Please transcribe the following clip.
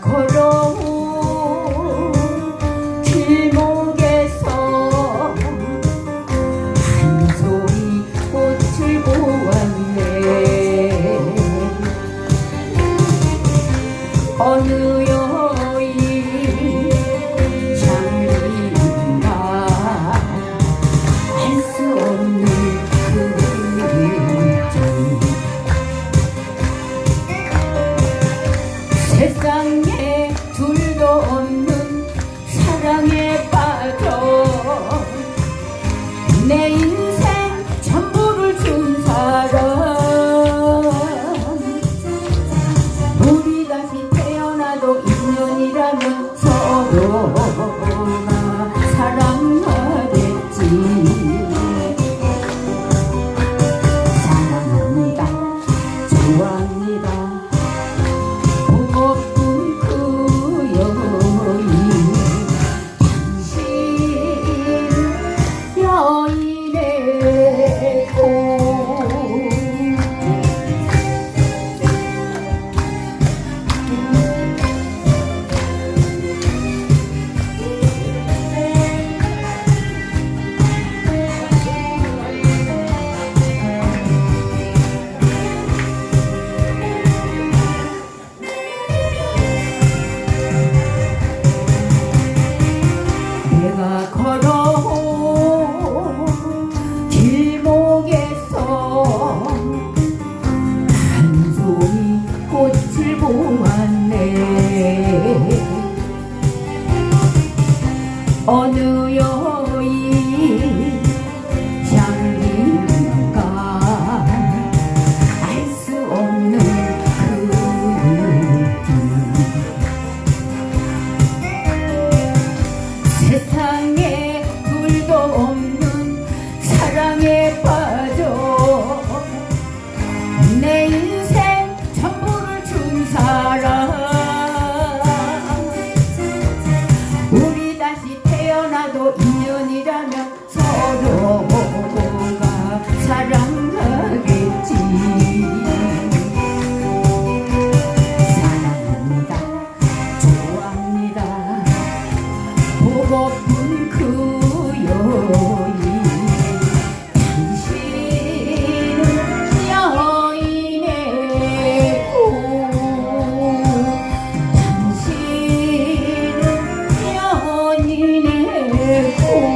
걸어온 길목에서 한 송이 꽃을 보았네. 어느 없는 사랑에 빠져 내 인생 꽃을 보았네. 어느 여인 인연이라 Oh.